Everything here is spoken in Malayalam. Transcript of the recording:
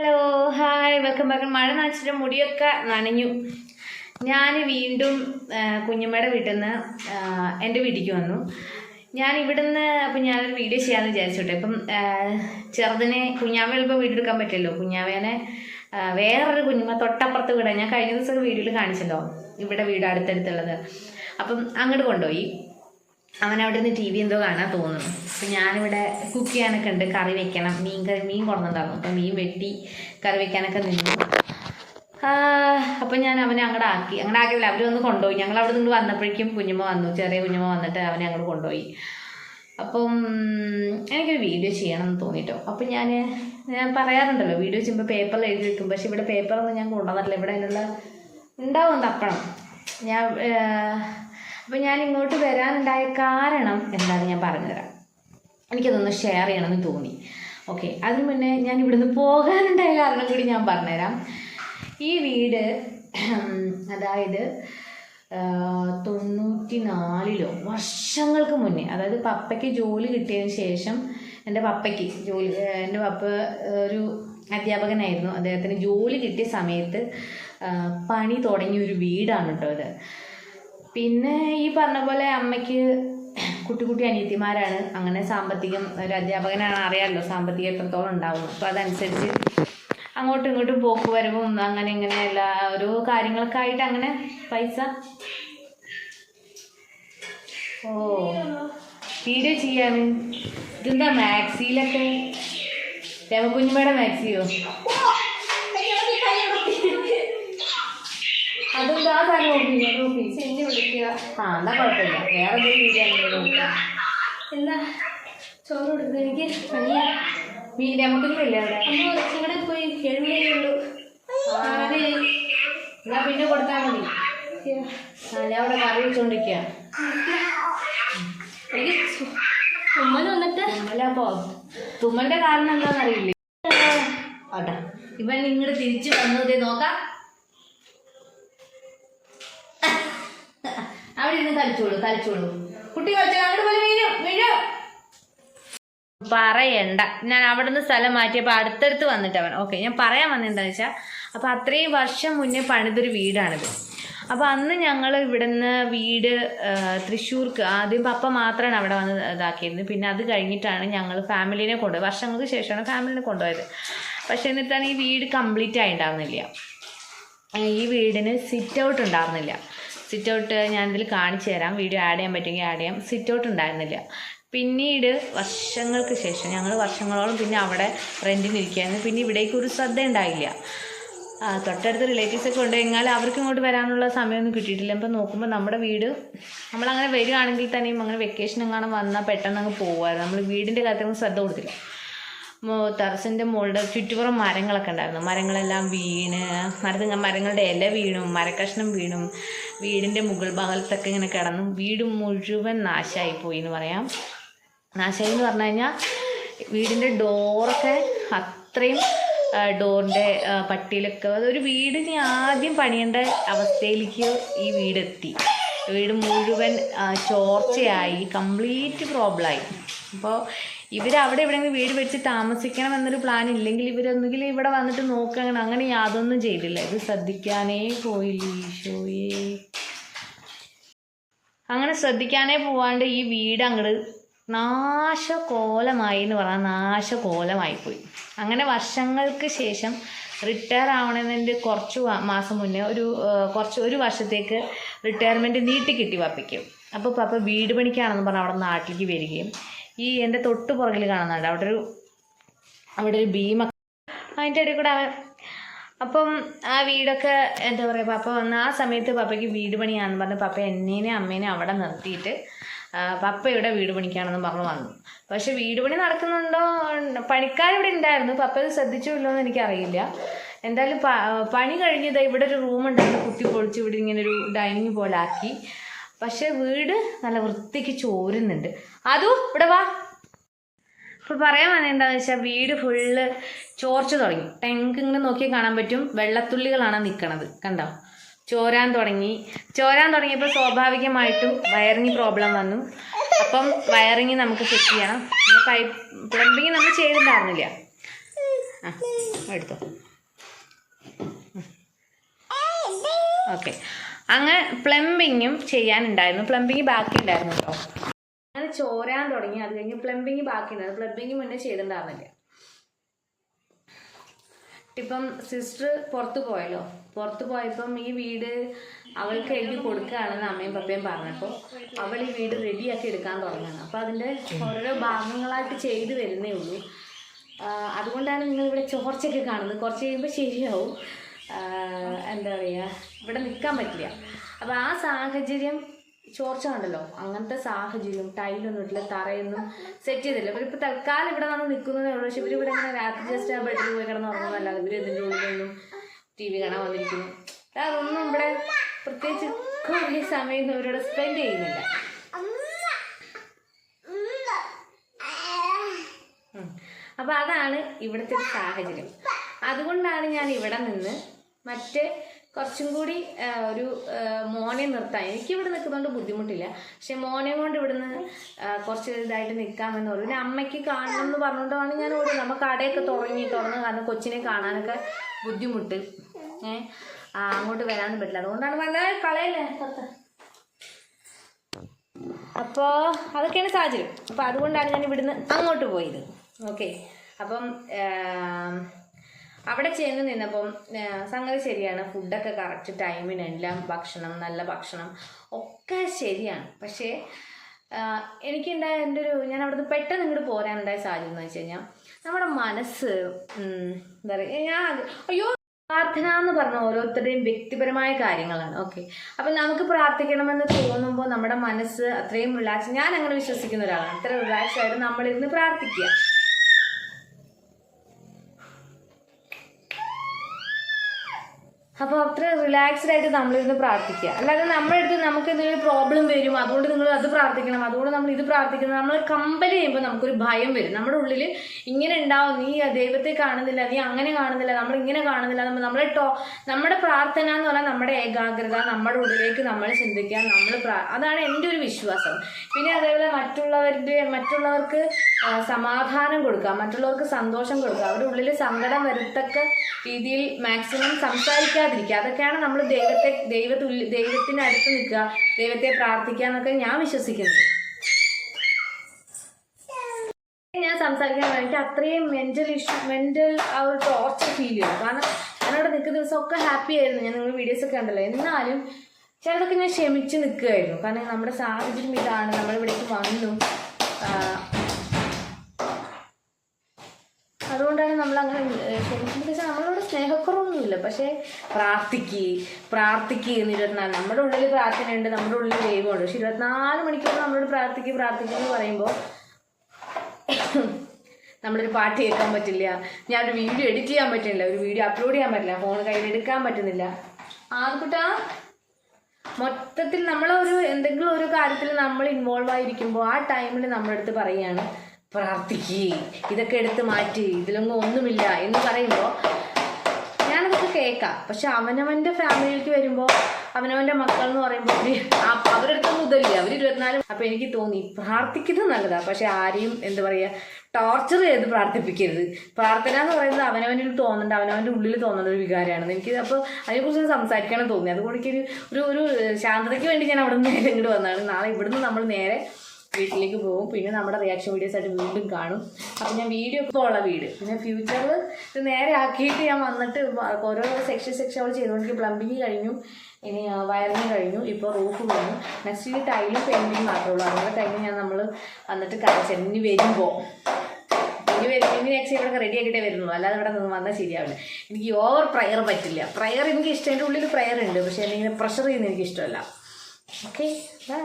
ഹലോ ഹായ് വെൽക്കം ബാക്ക് മഴ നനച്ചിട്ട് മുടിയൊക്കെ നനഞ്ഞു. ഞാൻ വീണ്ടും കുഞ്ഞമ്മയുടെ വീട്ടിൽ നിന്ന് എന്റെ വീട്ടിലേക്ക് വന്നു. ഞാൻ ഇവിടുന്ന് അപ്പം ഞാനൊരു വീഡിയോ ചെയ്യാമെന്ന് വിചാരിച്ചോട്ടെ. ഇപ്പം ചെറുതിനെ കുഞ്ഞാമ്മ ചിലപ്പോൾ വീടെടുക്കാൻ പറ്റില്ലല്ലോ. കുഞ്ഞാവേനെ ആ, വേറൊരു കുഞ്ഞുമ്മ തൊട്ടപ്പുറത്ത് വീടാണ് ഞാൻ കഴിഞ്ഞ ദിവസം വീഡിയോയിൽ കാണിച്ചല്ലോ. ഇവിടെ വീട് അടുത്തടുത്തുള്ളത്. അപ്പം അങ്ങോട്ട് കൊണ്ടുപോയി. അവൻ അവിടെ നിന്ന് ടി വി എന്തോ കാണാൻ തോന്നുന്നു. അപ്പം ഞാനിവിടെ കുക്ക് ചെയ്യാനൊക്കെ ഉണ്ട്. കറി വെക്കണം. മീൻ കറി മീൻ കൊണ്ടുണ്ടാകും അപ്പം മീൻ വെട്ടി കറി വെക്കാനൊക്കെ നിന്നു. അപ്പം ഞാൻ അവനെ അങ്ങോട്ട് ആക്കി. അങ്ങോട്ട് ആക്കിയില്ല അവർ വന്ന് കൊണ്ടുപോയി. ഞങ്ങൾ അവിടെ നിന്ന് വന്നപ്പോഴേക്കും കുഞ്ഞുമ്മ വന്നു. ചെറിയ കുഞ്ഞുമ്മ വന്നിട്ട് അവനെ അങ്ങോട്ട് കൊണ്ടുപോയി. അപ്പം എനിക്കൊരു വീഡിയോ ചെയ്യണം എന്ന് തോന്നിയിട്ടോ അപ്പം ഞാൻ ഞാൻ പറയാറുണ്ടല്ലോ വീഡിയോ ചെയ്യുമ്പോൾ പേപ്പറിൽ എഴുതി വെക്കും. പക്ഷെ ഇവിടെ പേപ്പറൊന്നും ഞാൻ കൊണ്ടുവന്നിട്ടില്ല. ഇവിടെ അതിനുള്ള ഉണ്ടാവും തപ്പണം. ഞാൻ അപ്പം ഞാൻ ഇങ്ങോട്ട് വരാനുണ്ടായ കാരണം എന്താണെന്ന് ഞാൻ പറഞ്ഞുതരാം. എനിക്കതൊന്ന് ഷെയർ ചെയ്യണമെന്ന് തോന്നി. ഓക്കെ അതിന് മുന്നേ ഞാൻ ഇവിടുന്ന് പോകാനുണ്ടായ കാരണം കൂടി ഞാൻ പറഞ്ഞുതരാം. ഈ വീട് അതായത് തൊണ്ണൂറ്റി നാലിലോ വർഷങ്ങൾക്ക് മുന്നേ അതായത് പപ്പയ്ക്ക് ജോലി കിട്ടിയതിന് ശേഷം എന്റെ പപ്പയ്ക്ക് ജോലി എന്റെ പപ്പ ഒരു അധ്യാപകനായിരുന്നു. അദ്ദേഹത്തിന് ജോലി കിട്ടിയ സമയത്ത് പണി തുടങ്ങിയ ഒരു വീടാണ് കേട്ടോ ഇത്. പിന്നെ ഈ പറഞ്ഞ പോലെ അമ്മയ്ക്ക് കുട്ടി കുട്ടി അനിയത്തിമാരാണ്. അങ്ങനെ സാമ്പത്തികം ഒരു അധ്യാപകനാണ് അറിയാമല്ലോ സാമ്പത്തികം എത്രത്തോളം ഉണ്ടാവും. അപ്പോൾ അതനുസരിച്ച് അങ്ങോട്ടും ഇങ്ങോട്ടും പോക്ക് വരവും അങ്ങനെ ഇങ്ങനെ എല്ലാ ഓരോ കാര്യങ്ങളൊക്കെ ആയിട്ട് അങ്ങനെ പൈസ. ഓ വീഡിയോ ചെയ്യാൻ ഇതെന്താ മാക്സിയിലൊക്കെ? രമകുഞ്ഞുമ്മയുടെ മാക്സിയോ? അതെന്താ ഓഫീസ് ഓഫീസ് എന്നെ വിളിക്കുക. ആ എന്നാ കുഴപ്പമില്ല. വേറെ എന്തെങ്കിലും വീഡിയോ ആണെങ്കിലും ചോറ് എനിക്ക് പനിയാ. അവിടെ. അമ്മ ഇവിടെ പോയി എന്നാ പിന്നെ കൊടുത്താൽ മതി. ആ ഞാൻ അവിടെ കറി വെച്ചോണ്ടിരിക്കുക എനിക്ക് തുമ്മൽ വന്നിട്ട് തുമ്മല പോ. തുമ്മലിന്റെ കാരണം എന്താണെന്നറിയില്ലേ ആട്ടെ. ഇവൻ ഇങ്ങോട്ട് തിരിച്ചു വന്നതേ നോക്കാം. അവിടെ ഇരുന്ന് കളിച്ചോളൂ കുട്ടി അങ്ങോട്ട് പോലെ വീഴും വീഴും. പറയണ്ട. ഞാൻ അവിടുന്ന് സ്ഥലം മാറ്റിയപ്പോൾ അടുത്തടുത്ത് വന്നിട്ട് അവൻ ഓക്കെ ഞാൻ പറയാൻ വന്നെന്താണെന്ന് വെച്ചാൽ അപ്പോൾ അത്രയും വർഷം മുന്നേ പണിതൊരു വീടാണിത്. അപ്പോൾ അന്ന് ഞങ്ങൾ ഇവിടുന്ന് വീട് തൃശ്ശൂർക്ക് ആദ്യം പപ്പ മാത്രമാണ് അവിടെ വന്ന് ഇതാക്കിയിരുന്നത്. പിന്നെ അത് കഴിഞ്ഞിട്ടാണ് ഞങ്ങൾ ഫാമിലിനെ കൊണ്ടുപോയത് വർഷങ്ങൾക്ക് ശേഷമാണ് ഫാമിലിനെ കൊണ്ടുപോയത്. പക്ഷേ എന്നിട്ടാണ് ഈ വീട് കംപ്ലീറ്റ് ആയിട്ടുണ്ടാവുന്നില്ല ഈ വീടിന് സിറ്റ് ഔട്ട് ഉണ്ടായിരുന്നില്ല സിറ്റ് ഔട്ട് ഞാൻ ഇതിൽ കാണിച്ചു തരാം. വീഡിയോ ആഡ് ചെയ്യാൻ പറ്റുമെങ്കിൽ ആഡ് ചെയ്യാം. സിറ്റ് ഔട്ട് ഉണ്ടായിരുന്നില്ല. പിന്നീട് വർഷങ്ങൾക്ക് ശേഷം ഞങ്ങൾ വർഷങ്ങളോളം പിന്നെ അവിടെ റെന്റിന് ഇരിക്കുകയായിരുന്നു. പിന്നെ ഇവിടേക്ക് ഒരു ശ്രദ്ധ ഉണ്ടായില്ല. തൊട്ടടുത്ത് റിലേറ്റീവ്സൊക്കെ ഉണ്ട്. എന്നാൽ അവർക്ക് ഇങ്ങോട്ട് വരാനുള്ള സമയമൊന്നും കിട്ടിയിട്ടില്ല. ഇപ്പം നോക്കുമ്പോൾ നമ്മുടെ വീട് നമ്മളങ്ങനെ വരികയാണെങ്കിൽ തന്നെയും അങ്ങനെ വെക്കേഷൻ എങ്ങാനും വന്നാൽ പെട്ടെന്ന് അങ്ങ് പോകുമായിരുന്നു നമ്മൾ വീടിന്റെ കാര്യത്തിൽ ശ്രദ്ധ കൊടുത്തില്ല. ടെറസിന്റെ മുകളുടെ ചുറ്റുപുറം മരങ്ങളൊക്കെ ഉണ്ടായിരുന്നു. മരങ്ങളെല്ലാം വീണ് മരത്തിൽ മരങ്ങളുടെ ഇല വീണും മരക്കഷ്ണം വീണും വീടിന്റെ മുകൾ ഭാഗത്തൊക്കെ ഇങ്ങനെ കിടന്നു വീട് മുഴുവൻ നാശമായി പോയി എന്ന് പറയാം. നാശമായി എന്ന് പറഞ്ഞു കഴിഞ്ഞാൽ വീടിന്റെ ഡോറൊക്കെ അത്രയും ഡോറിന്റെ പട്ടിയിലൊക്കെ അതൊരു വീടിന് ആദ്യം പണിയേണ്ട അവസ്ഥയിലേക്ക് ഈ വീടെത്തി. വീട് മുഴുവൻ ചോർച്ചയായി കംപ്ലീറ്റ് പ്രോബ്ലമായി അപ്പോൾ ഇവർ അവിടെ എവിടെയെങ്കിലും വീട് വെച്ച് താമസിക്കണം എന്നൊരു പ്ലാൻ ഇല്ലെങ്കിൽ ഇവരൊന്നുകിൽ ഇവിടെ വന്നിട്ട് നോക്കണം അങ്ങനെ യാതൊന്നും ചെയ്തില്ല. ഇത് ശ്രദ്ധിക്കാനേ പോയില്ല അങ്ങനെ ശ്രദ്ധിക്കാനേ പോവാണ്ട് ഈ വീട് അങ്ങോട്ട് നാശകോലമായി എന്ന് പറഞ്ഞാൽ നാശകോലമായി പോയി അങ്ങനെ വർഷങ്ങൾക്ക് ശേഷം റിട്ടയർ ആവണതിന്റെ കുറച്ച് മാസം മുന്നേ ഒരു കുറച്ച് ഒരു വർഷത്തേക്ക് റിട്ടയർമെന്റ് നീട്ടി കിട്ടി പപ്പയ്ക്ക്. അപ്പോൾ പപ്പ വീട് പണിക്കാണെന്ന് പറഞ്ഞ് അവിടെ നാട്ടിലേക്ക് വരികയും ഈ എന്റെ തൊട്ട് പുറകിൽ കാണുന്നുണ്ട് അവിടെ ഒരു അവിടെ ഒരു ഭീമ അതിന്റെ ഇടയിൽ കൂടെ അപ്പം ആ വീടൊക്കെ എന്താ പറയുക പപ്പ വന്ന് ആ സമയത്ത് പപ്പയ്ക്ക് വീട് പണിയാണെന്ന് പറഞ്ഞ് പപ്പ എന്നേനെ അമ്മേനെ അവിടെ നിർത്തിയിട്ട് പപ്പ ഇവിടെ വീട് പണിക്കാണെന്ന് പറഞ്ഞു വന്നു. പക്ഷെ വീട് പണി നടക്കുന്നുണ്ടോ? പണിക്കാരിവിടെ ഉണ്ടായിരുന്നു. പപ്പ ഇത് ശ്രദ്ധിച്ചോ എനിക്ക് എന്ന് എനിക്കറിയില്ല. എന്തായാലും പണി കഴിഞ്ഞത് ഇവിടെ ഒരു റൂം ഉണ്ടായിരുന്നു കുത്തി പൊളിച്ച് ഇവിടെ ഇങ്ങനെ ഒരു ഡൈനിങ് പോലെ ആക്കി. പക്ഷെ വീട് നല്ല വൃത്തിക്ക് ചോരുന്നുണ്ട്. അതും ഇവിടെ വാ. ഇപ്പൊ പറയാൻ വന്നത് എന്താണെന്ന് വെച്ചാൽ വീട് ഫുള്ള് ചോർച്ച തുടങ്ങി. ടാങ്ക് ഇങ്ങനെ നോക്കിയാൽ കാണാൻ പറ്റും. വെള്ളത്തുള്ളികളാണ് നിൽക്കണത് കണ്ടോ? ചോരാൻ തുടങ്ങി. ചോരാൻ തുടങ്ങിയപ്പോൾ സ്വാഭാവികമായിട്ടും വയറിങ് പ്രോബ്ലം വന്നു. അപ്പം വയറിങ് നമുക്ക് ഫിക്സ് ചെയ്യണം. പിന്നെ പൈപ്പ് പ്ലംബിങ് നമ്മൾ ചെയ്തിട്ടുണ്ടായിരുന്നില്ല. ആ എടുത്തോ. ഓക്കെ. അങ്ങനെ പ്ലംബിങ്ങും ചെയ്യാനുണ്ടായിരുന്നു. പ്ലംബിങ് ബാക്കി ഉണ്ടായിരുന്നു കേട്ടോ അങ്ങനെ ചോരാൻ തുടങ്ങി. അത് കഴിഞ്ഞ് പ്ലംബിങ് ബാക്കി ഉണ്ടായിരുന്നു. പ്ലംബിങ് മുന്നേ ചെയ്തിട്ടുണ്ടായിരുന്നില്ല. ഇപ്പം സിസ്റ്റർ പുറത്തു പോയല്ലോ. പുറത്തു പോയപ്പം ഈ വീട് അവൾക്ക് എഴുതി കൊടുക്കുകയാണെന്ന് അമ്മയും പപ്പയും പറഞ്ഞപ്പോൾ അവൾ ഈ വീട് റെഡിയാക്കി എടുക്കാൻ തുടങ്ങുകയാണ്. അപ്പോൾ അതിന്റെ ഓരോരോ ഭാഗങ്ങളായിട്ട് ചെയ്ത് വരുന്നേ ഉള്ളൂ. അതുകൊണ്ടാണ് നിങ്ങൾ ഇവിടെ ചോർച്ചയൊക്കെ കാണുന്നത്. കുറച്ച് കഴിയുമ്പോൾ ശരിയാവും. എന്താ പറയുക ഇവിടെ നിൽക്കാൻ പറ്റില്ല. അപ്പോൾ ആ സാഹചര്യം ചോർച്ച ഉണ്ടല്ലോ അങ്ങനത്തെ സാഹചര്യം ടൈലൊന്നും ഇട്ടില്ല തറയൊന്നും സെറ്റ് ചെയ്തില്ല. ഇവർ ഇപ്പോൾ തൽക്കാലം ഇവിടെ വന്ന് നിൽക്കുന്നതേ ഉള്ളൂ. പക്ഷെ ഇവരിവിടെ ഇങ്ങനെ രാത്രി ജസ്റ്റ് ആ ബെഡിൽ പോയി കിടന്ന് ഉറങ്ങുന്നതല്ലാതെ ഇവർ ഇതിന്റെ ഉള്ളിലൊന്നും ടി വി കാണാൻ വന്നിരിക്കുന്നു. അതൊന്നും ഇവിടെ പ്രത്യേകിച്ച് കുറേ സമയം ഇവരോട് സ്പെൻഡ് ചെയ്യുന്നില്ല. അപ്പോൾ അതാണ് ഇവിടുത്തെ സാഹചര്യം. അതുകൊണ്ടാണ് ഞാൻ ഇവിടെ നിന്ന് മറ്റ് കുറച്ചും കൂടി ഒരു മോനെ നിർത്താൻ. എനിക്ക് ഇവിടെ നിൽക്കുന്നതുകൊണ്ട് ബുദ്ധിമുട്ടില്ല. പക്ഷെ മോനെ കൊണ്ട് ഇവിടുന്ന് കുറച്ച് ഇതായിട്ട് നിൽക്കാമെന്ന് പറഞ്ഞു. പിന്നെ അമ്മയ്ക്ക് കാണണം എന്ന് പറഞ്ഞുകൊണ്ടാണ് ഞാൻ ഓടി നമ്മൾ കടയൊക്കെ തുടങ്ങി തുറന്ന് കാരണം കൊച്ചിനെ കാണാനൊക്കെ ബുദ്ധിമുട്ട്. ഏഹ് അങ്ങോട്ട് വരാനും പറ്റില്ല. അതുകൊണ്ടാണ് വന്നത് കളയല്ലേ പുറത്ത് അപ്പോൾ അതൊക്കെയാണ് സാഹചര്യം. അപ്പോൾ അതുകൊണ്ടാണ് ഞാൻ ഇവിടുന്ന് അങ്ങോട്ട് പോയത്. ഓക്കെ. അപ്പം അവിടെ ചെന്ന് നിന്നപ്പം സംഗതി ശരിയാണ്. ഫുഡൊക്കെ കറക്റ്റ് ടൈമിന് എല്ലാം ഭക്ഷണം നല്ല ഭക്ഷണം ഒക്കെ ശരിയാണ്. പക്ഷേ എനിക്കുണ്ടായ എന്റെ ഒരു ഞാൻ അവിടുന്ന് പെട്ടെന്ന് ഇങ്ങോട്ട് പോരാനുണ്ടായ സാഹചര്യം എന്ന് വെച്ച് കഴിഞ്ഞാൽ നമ്മുടെ മനസ്സ് എന്താ പറയുക ഞാൻ അയ്യോ പ്രാർത്ഥന എന്ന് പറഞ്ഞ ഓരോരുത്തരുടെയും വ്യക്തിപരമായ കാര്യങ്ങളാണ്. ഓക്കെ അപ്പം നമുക്ക് പ്രാർത്ഥിക്കണമെന്ന് തോന്നുമ്പോൾ നമ്മുടെ മനസ്സ് അത്രയും റിലാക്സ് ഞാൻ അങ്ങനെ വിശ്വസിക്കുന്ന ഒരാളാണ്. അത്ര റിലാക്സ് ആയിട്ട് നമ്മളിരുന്ന് പ്രാർത്ഥിക്കുക. അപ്പോൾ അത്ര റിലാക്സ്ഡ് ആയിട്ട് നമ്മളിരുന്ന് പ്രാർത്ഥിക്കുക. അല്ലാതെ നമ്മുടെ അടുത്ത് നമുക്ക് എന്തെങ്കിലും പ്രോബ്ലം വരും അതുകൊണ്ട് നിങ്ങൾ അത് പ്രാർത്ഥിക്കണം അതുകൊണ്ട് നമ്മൾ ഇത് പ്രാർത്ഥിക്കണം നമ്മൾ കമ്പൽ ചെയ്യുമ്പോൾ നമുക്കൊരു ഭയം വരും. നമ്മുടെ ഉള്ളിൽ ഇങ്ങനെ ഉണ്ടാവും നീ ദൈവത്തെ കാണുന്നില്ല നീ അങ്ങനെ കാണുന്നില്ല നമ്മൾ ഇങ്ങനെ കാണുന്നില്ല നമ്മൾ നമ്മുടെ ടോ നമ്മുടെ പ്രാർത്ഥന എന്ന് പറഞ്ഞാൽ നമ്മുടെ ഏകാഗ്രത നമ്മുടെ ഉള്ളിലേക്ക് നമ്മൾ ചിന്തിക്കുക നമ്മൾ അതാണ് എന്റെ ഒരു വിശ്വാസം. പിന്നെ അതേപോലെ മറ്റുള്ളവരുടെ മറ്റുള്ളവർക്ക് സമാധാനം കൊടുക്കുക മറ്റുള്ളവർക്ക് സന്തോഷം കൊടുക്കുക. അവരുടെ ഉള്ളിൽ സങ്കടം വരുത്തക്ക രീതിയിൽ മാക്സിമം സംസാരിക്കാതിരിക്കുക അതൊക്കെയാണ് നമ്മൾ ദൈവത്തെ ദൈവത്തുല്യ ദൈവത്തിന് അടുത്ത് നിൽക്കുക. ദൈവത്തെ പ്രാർത്ഥിക്കുക എന്നൊക്കെ ഞാൻ വിശ്വസിക്കുന്നത്. ഞാൻ സംസാരിക്കാൻ എനിക്ക് അത്രയും മെന്റൽ ഇഷ്യൂ മെന്റൽ ആ ഒരു ടോർച്ചർ ഫീൽ ചെയ്യും കാരണം ഞാനവിടെ നിൽക്കുന്ന ദിവസമൊക്കെ ഹാപ്പി ആയിരുന്നു. ഞാൻ നിങ്ങൾ വീഡിയോസ് ഒക്കെ ഉണ്ടല്ലോ എന്നാലും ചിലതൊക്കെ ഞാൻ ക്ഷമിച്ച് നിൽക്കുകയായിരുന്നു. കാരണം നമ്മുടെ സാഹചര്യം ഇതാണ്. നമ്മളിവിടേക്ക് വന്നു ആ, അതുകൊണ്ടാണ് നമ്മൾ അങ്ങനെ ക്ഷമിക്കുന്നത് വെച്ചാൽ നമ്മളോട് സ്നേഹക്കുറവൊന്നുമില്ല. പക്ഷേ പ്രാർത്ഥിക്ക് പ്രാർത്ഥിക്ക് എന്ന് ഇരുപത്തിനാല് നമ്മുടെ ഉള്ളിൽ പ്രാർത്ഥനയുണ്ട് നമ്മുടെ ഉള്ളിൽ ദൈവമുണ്ട്. പക്ഷെ ഇരുപത്തിനാല് മണിക്കൂർ നമ്മളോട് പ്രാർത്ഥിക്ക് പ്രാർത്ഥിക്കുക എന്ന് പറയുമ്പോൾ നമ്മളൊരു പാട്ട് കേൾക്കാൻ പറ്റില്ല. ഞാൻ ഒരു വീഡിയോ എഡിറ്റ് ചെയ്യാൻ പറ്റുന്നില്ല. ഒരു വീഡിയോ അപ്ലോഡ് ചെയ്യാൻ പറ്റില്ല. ഫോൺ കയ്യിലെടുക്കാൻ പറ്റുന്നില്ല. ആദ്യക്കുട്ടാ മൊത്തത്തിൽ നമ്മളൊരു എന്തെങ്കിലും ഒരു കാര്യത്തിൽ നമ്മൾ ഇൻവോൾവ് ആയിരിക്കുമ്പോൾ ആ ടൈമിൽ നമ്മളെടുത്ത് പറയുകയാണ്. പ്രാർത്ഥിക്കുക ഇതൊക്കെ എടുത്ത് മാറ്റി ഇതിലൊന്നും ഒന്നുമില്ല എന്ന് പറയുമ്പോൾ ഞാനതൊക്കെ കേൾക്കാം. പക്ഷെ അവനവന്റെ ഫാമിലിയിലേക്ക് വരുമ്പോൾ അവനവന്റെ മക്കൾ എന്ന് പറയുമ്പോൾ അവരുടെ ഇതല്ല അവർ ഇരുപത്തിനാല് അപ്പം എനിക്ക് തോന്നി പ്രാർത്ഥിക്കുന്നത് നല്ലതാണ് പക്ഷെ ആരെയും എന്താ പറയുക ടോർച്ചർ ചെയ്ത് പ്രാർത്ഥിപ്പിക്കരുത്. പ്രാർത്ഥന എന്ന് പറയുന്നത് അവനവനിൽ തോന്നുന്നുണ്ട് അവനവന്റെ ഉള്ളിൽ തോന്നുന്ന ഒരു വികാരമാണ്. എനിക്ക് അപ്പോൾ അതിനെക്കുറിച്ച് സംസാരിക്കണം തോന്നി. അതുകൊണ്ട് എനിക്കൊരു ഒരു ഒരു ശാന്തതയ്ക്ക് വേണ്ടി ഞാൻ അവിടെ നിന്ന് നേരെ ഇങ്ങോട്ട് വന്നതാണ്. നാളെ ഇവിടുന്ന് നമ്മൾ നേരെ വീട്ടിലേക്ക് പോകും. പിന്നെ നമ്മുടെ റിയാക്ഷൻ വീഡിയോസ് ആയിട്ട് വീണ്ടും കാണും. അപ്പം ഞാൻ വീഡിയോ ഒക്കെ ഉള്ള വീട്. പിന്നെ ഫ്യൂച്ചറിൽ ഇത് നേരെ ആക്കിയിട്ട് ഞാൻ വന്നിട്ട് ഓരോ സെക്ഷൻ സെക്ഷൻ അവൾ ചെയ്തുകൊണ്ടിരിക്കും. പ്ലംബിങ് കഴിഞ്ഞു. ഇനി വയറിങ് കഴിഞ്ഞു. ഇപ്പോൾ റൂഫ് വന്നു നെക്സ്റ്റ് ഈ ടൈലും പെയിന്റിങ് മാത്രമേ ഉള്ളൂ. അതുകൊണ്ട് കഴിഞ്ഞ് ഞാൻ നമ്മൾ വന്നിട്ട് കഴിച്ചത് ഇനി വരുമ്പോൾ ഇനി ഇനി നെക്സ്റ്റ് ഇവിടെ റെഡി ആക്കിയിട്ടേ വരുന്നുള്ളൂ. അല്ലാതെ ഇവിടെ നിന്ന് വന്നാൽ ശരിയാവില്ല. എനിക്ക് ഓവർ പ്രയർ പറ്റില്ല. പ്രയർ എനിക്ക് ഇഷ്ടം. എന്റെ ഉള്ളിൽ പ്രയർ ഉണ്ട്. പക്ഷേ എന്നിങ്ങനെ പ്രഷർ ചെയ്യുന്ന എനിക്ക് ഇഷ്ടമല്ല. Okay bye